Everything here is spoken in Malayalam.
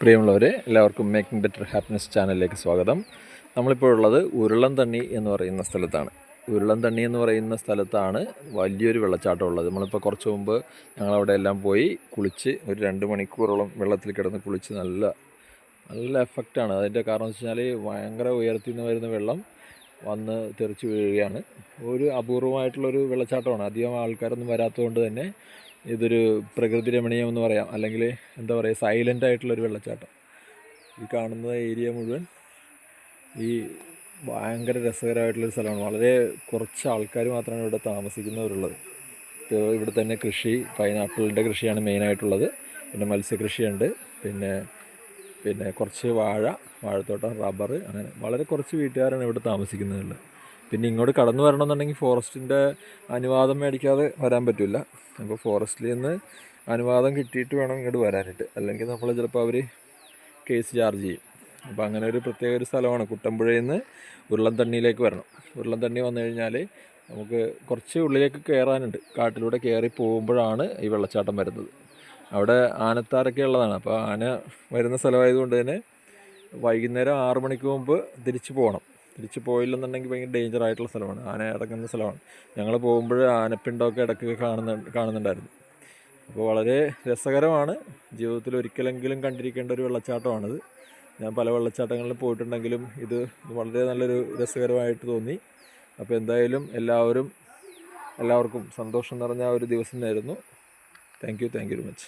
പ്രിയമുള്ളവരെ എല്ലാവർക്കും മേക്കിംഗ് ബെറ്റർ ഹാപ്പിനെസ് ചാനലിലേക്ക് സ്വാഗതം. നമ്മളിപ്പോൾ ഉള്ളത് ഉരുളം തണ്ണി എന്ന് പറയുന്ന സ്ഥലത്താണ്. ഉരുളം തണ്ണി എന്ന് പറയുന്ന സ്ഥലത്താണ് വലിയൊരു വെള്ളച്ചാട്ടം ഉള്ളത്. നമ്മളിപ്പോൾ കുറച്ച് മുമ്പ് ഞങ്ങളവിടെ എല്ലാം പോയി കുളിച്ച് ഒരു രണ്ട് മണിക്കൂറോളം വെള്ളത്തിൽ കിടന്ന് കുളിച്ച് നല്ല നല്ല എഫക്റ്റാണ് അതിന്റെ കാരണം വെച്ച് കഴിഞ്ഞാൽ ഭയങ്കര ഉയർത്തി നിന്ന് വരുന്ന വെള്ളം വന്ന് തെറിച്ച് വീഴുകയാണ്. ഒരു അപൂർവമായിട്ടുള്ളൊരു വെള്ളച്ചാട്ടമാണ്. അധികം ആൾക്കാരൊന്നും വരാത്തതുകൊണ്ട് തന്നെ ഇതൊരു പ്രകൃതി രമണീയം എന്ന് പറയാം. അല്ലെങ്കിൽ എന്താ പറയുക സൈലന്റ് ആയിട്ടുള്ളൊരു വെള്ളച്ചാട്ടം. ഈ കാണുന്ന ഏരിയ മുഴുവൻ ഈ ഭയങ്കര രസകരമായിട്ടുള്ളൊരു സ്ഥലമാണ്. വളരെ കുറച്ച് ആൾക്കാർ മാത്രമാണ് ഇവിടെ താമസിക്കുന്നവരുള്ളത്. ഇവിടെ തന്നെ കൃഷി പൈനാപ്പിളിന്റെ കൃഷിയാണ് മെയിനായിട്ടുള്ളത് പിന്നെ മത്സ്യകൃഷിയുണ്ട്. പിന്നെ പിന്നെ കുറച്ച് വാഴ വാഴത്തോട്ടം റബ്ബർ അങ്ങനെ വളരെ കുറച്ച് വീട്ടുകാരാണ് ഇവിടെ താമസിക്കുന്നതുള്ളത് പിന്നെ ഇങ്ങോട്ട് കടന്നു വരണമെന്നുണ്ടെങ്കിൽ ഫോറസ്റ്റിന്റെ അനുവാദം മേടിക്കാതെ വരാൻ പറ്റില്ല. അപ്പോൾ ഫോറസ്റ്റിൽ നിന്ന് അനുവാദം കിട്ടിയിട്ട് വേണം ഇങ്ങോട്ട് വരാനായിട്ട്. അല്ലെങ്കിൽ നമ്മൾ ചിലപ്പോൾ അവർ കേസ് ചാർജ് ചെയ്യും. അപ്പോൾ അങ്ങനെ ഒരു പ്രത്യേക ഒരു സ്ഥലമാണ്. കുട്ടമ്പുഴയിൽ നിന്ന് ഉരുളൻതണ്ണിയിലേക്ക് വരണം. ഉരുളൻതണ്ണി വന്നു കഴിഞ്ഞാൽ നമുക്ക് കുറച്ച് ഉള്ളിലേക്ക് കയറാനുണ്ട്. കാട്ടിലൂടെ കയറി പോകുമ്പോഴാണ് ഈ വെള്ളച്ചാട്ടം വരുന്നത്. അവിടെ ആനത്താരൊക്കെ ഉള്ളതാണ്. അപ്പോൾ ആന വരുന്ന സ്ഥലമായതുകൊണ്ട് തന്നെ വൈകുന്നേരം ആറു മണിക്ക് മുമ്പ് തിരിച്ചു പോകണം. തിരിച്ചു പോയില്ലെന്നുണ്ടെങ്കിൽ ഭയങ്കര ഡേഞ്ചർ ആയിട്ടുള്ള സ്ഥലമാണ്. ആന ഇടങ്ങുന്ന സ്ഥലമാണ്. ഞങ്ങൾ പോകുമ്പോൾ ആനപ്പിണ്ടമൊക്കെ ഇടയ്ക്ക് കാണുന്ന കാണുന്നുണ്ടായിരുന്നു. അപ്പോൾ വളരെ രസകരമാണ്. ജീവിതത്തിൽ ഒരിക്കലെങ്കിലും കണ്ടിരിക്കേണ്ട ഒരു വെള്ളച്ചാട്ടമാണിത്. ഞാൻ പല വെള്ളച്ചാട്ടങ്ങളിലും പോയിട്ടുണ്ടെങ്കിലും ഇത് വളരെ നല്ലൊരു രസകരമായിട്ട് തോന്നി. അപ്പോൾ എന്തായാലും എല്ലാവരും എല്ലാവർക്കും സന്തോഷം നിറഞ്ഞ ഒരു ദിവസം നേരുന്നു. Thank you thank you very much